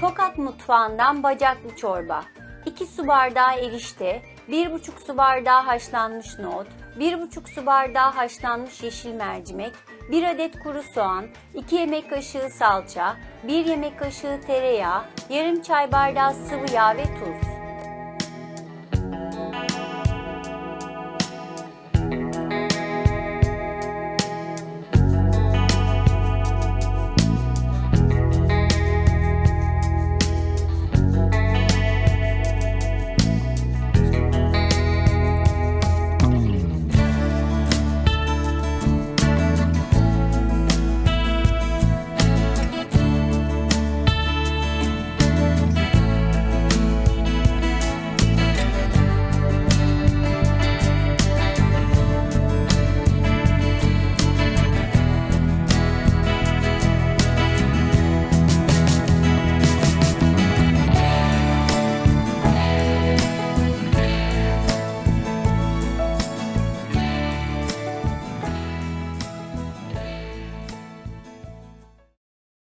Tokat mutfağından bacaklı çorba. 2 su bardağı erişte, 1,5 su bardağı haşlanmış nohut, 1,5 su bardağı haşlanmış yeşil mercimek, 1 adet kuru soğan, 2 yemek kaşığı salça, 1 yemek kaşığı tereyağı, yarım çay bardağı sıvı yağ ve tuz.